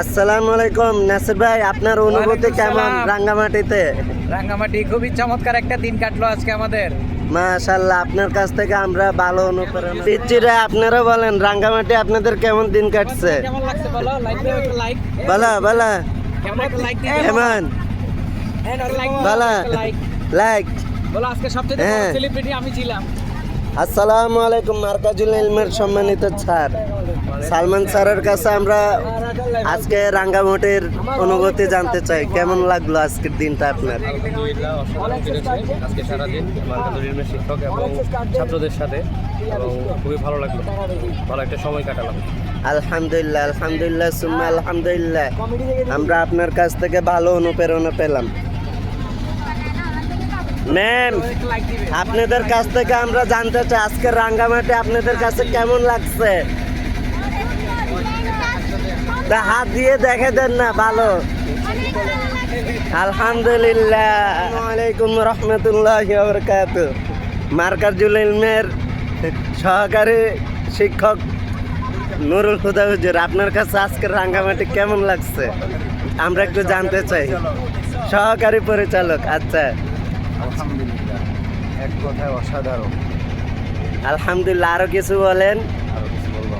আসসালামু আলাইকুম নাসির ভাই আপনার অনুভূতি কেমন রাঙ্গামাটিতে? রাঙ্গামাটি খুবই চমৎকার একটা দিন কাটলো আজকে আমাদের। মাশাল্লাহ আপনার কাছ থেকে আমরা ভালো অনুপ্রেরণা পিচ্চিরা আপনারা বলেন রাঙ্গামাটি আপনাদের কেমন দিন কাটছে? কেমন লাগছে বলো? লাইক দাও একটা লাইক বলা বলা। কেমন লাইক কেমন বলো। আজকে সবচেয়ে হ্যাঁ। বড় সেলিব্রিটি আমি ছিলাম। আসসালামু আলাইকুম মার্কাজুল ইলমের সম্মানিত স্যার সালমান স্যারের কাছে আমরা আজকে রাঙ্গামাটির অনুভূতি জানতে চাই। কেমন লাগল আজকের দিনটা আপনার? আলহামদুলিল্লাহ আজকে সারাদিন মার্কাতুরিমের শিক্ষক এবং ছাত্রদের সাথে এবং খুবই ভালো লাগল। ভালো একটা সময় কাটালাম। আলহামদুলিল্লাহ আলহামদুলিল্লাহ সুম্মা আলহামদুলিল্লাহ। আমরা আপনার কাছ থেকে ভালো অনুপ্রেরণা পেলাম। ম্যাম, আপনাদের কাছ থেকে আমরা জানতে চাই, আজকে রাঙ্গামাটি আপনাদের কাছে কেমন লাগছে? তা হাত দিয়ে দেখে দেন না, ভালো। আলহামদুলিল্লাহ। রহমতুল্লাহ বরকাত মার্কাজুল ইলমের সহকারী শিক্ষক নুরুল হুদা হুজুর, আপনার কাছে আজকে রাঙ্গামাটি কেমন লাগছে? আমরা একটু জানতে চাই। সহকারী পরিচালক আচ্ছা। আলহামদুলিল্লাহ এক কথায় অসাধারণ। আলহামদুলিল্লাহ আরও কিছু বলেন? আরও কিছু বলব।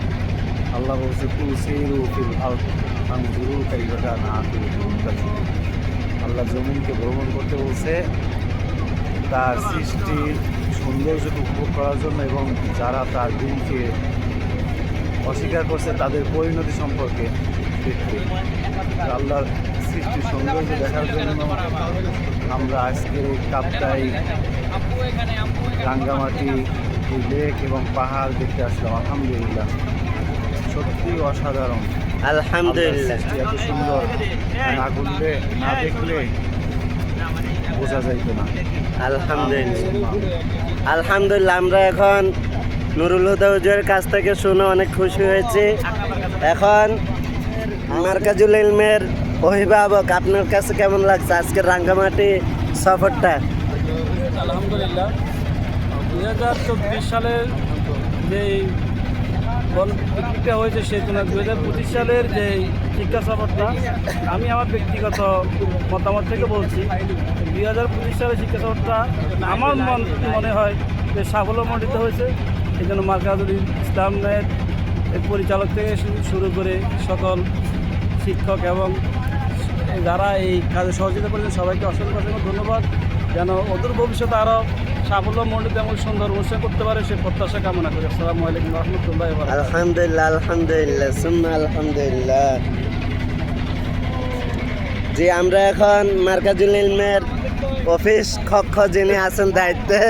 আল্লাহ বলছে কুসিরু ফিল কাইফা কানা আকিবাতুল আল্লাহ জমিনকে ভ্রমণ করতে বলছে তার সৃষ্টির সৌন্দর্যকে উপভোগ করার জন্য এবং যারা তার গুণকে অস্বীকার করছে তাদের পরিণতি সম্পর্কে দেখতে। আল্লাহর সৃষ্টির সৌন্দর্য দেখার জন্য আমরা আপু এখানে রাঙ্গামাটি লেক এবং পাহাড় দেখতে আসলাম। আলহামদুলিল্লাহ। সত্যি অসাধারণ। আলহামদুলিল্লাহ। এত সুন্দর। না ঘুরলে না দেখলে বোঝা যাইতো না। আলহামদুলিল্লাহ। আলহামদুলিল্লাহ আমরা এখন নুরুল হুদা হুজুরের কাছ থেকে শুনে অনেক খুশি হয়েছি। এখন মার্কাজুল ইলমের অভিভাবক, আপনার কাছে কেমন লাগছে আজকের রাঙ্গামাটি সফরটা? আলহামদুলিল্লাহ। দুই হাজার চব্বিশ সালের যে পিকনিকটা হয়েছে সেই তুলনায় দু হাজার পঁচিশ সালের যে শিক্ষা সফরটা, আমি আমার ব্যক্তিগত মতামত থেকে বলছি, দুই হাজার পঁচিশ সালের শিক্ষা সফরটা আমার মন মনে হয় যে সাফল্যমণ্ডিত হয়েছে। এই জন্য মার্কাজুল ইসলামের পরিচালক থেকে শুরু করে সকল শিক্ষক এবং যারা এই কাজে সহযোগিতা করেছেন, সবাইকে অসংখ্য অসংখ্য ধন্যবাদ। যেন অদূর ভবিষ্যতে আরও সাফল্য মণ্ডিত এবং সুন্দর অনুষ্ঠান করতে পারে সে প্রত্যাশা কামনা করি। আসসালামু আলাইকুম রহমতুল্লাহ আলহামদুলিল্লাহ আলহামদুলিল্লাহ, সুম্মা আলহামদুলিল্লাহ। যে আমরা এখন মার্কাজুল ইলমের অফিস কক্ষ যিনি আছেন দায়িত্বে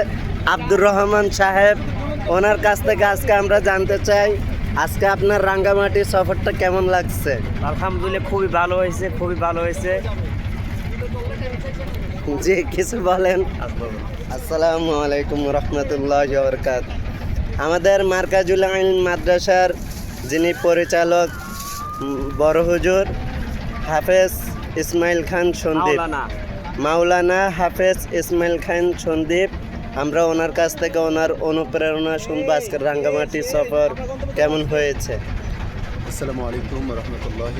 আব্দুর রহমান সাহেব, ওনার কাছ থেকে আজকে আমরা জানতে চাই আজকে আপনার রাঙ্গামাটি সফরটা কেমন লাগছে? আলহামদুলিল্লাহ খুবই ভালো হয়েছে খুবই ভালো হয়েছে। জি কিছু বলেন। আসসালামু আলাইকুম রহমতুল্লাহ বরকাত। আমাদের মার্কাজুল আইন মাদ্রাসার যিনি পরিচালক বড় হুজুর হাফেজ ইসমাইল খান সন্দীপ। মাওলানা হাফেজ ইসমাইল খান সন্দীপ। আমরা ওনার কাছ থেকে ওনার অনুপ্রেরণা শুনব আজকের রাঙ্গামাটি সফর কেমন হয়েছে? আসসালামু আলাইকুম রহমতুল্লাহ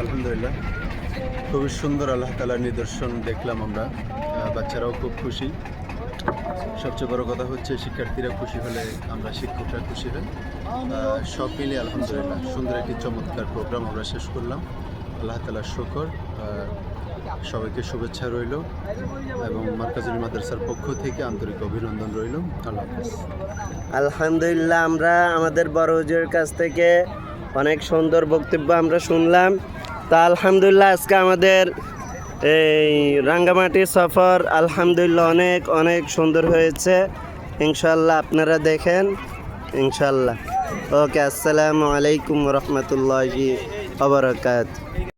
আলহামদুলিল্লাহ। খুবই সুন্দর আল্লাহ তালার নিদর্শন দেখলাম আমরা। বাচ্চারাও খুব খুশি। সবচেয়ে বড় কথা হচ্ছে শিক্ষার্থীরা খুশি হলে আমরা শিক্ষকরা খুশি হই। সব মিলিয়ে আলহামদুলিল্লাহ সুন্দর একটি চমৎকার প্রোগ্রাম আমরা শেষ করলাম। আল্লাহ তালার শকর। সবাইকে শুভেচ্ছা রইল এবং মার্কাজুল মাদ্রাসার পক্ষ থেকে আন্তরিক অভিনন্দন রইল। আলহামদুলিল্লাহ, আমরা আমাদের বড় হুজুরের কাছ থেকে অনেক সুন্দর বক্তব্য আমরা শুনলাম। তা আলহামদুলিল্লাহ, আজকে আমাদের এই রাঙ্গামাটি সফর আলহামদুলিল্লাহ অনেক অনেক সুন্দর হয়েছে। ইনশাল্লাহ আপনারা দেখেন ইনশাল্লাহ ওকে, আসসালামু আলাইকুম রহমতুল্লাহি আবরকাত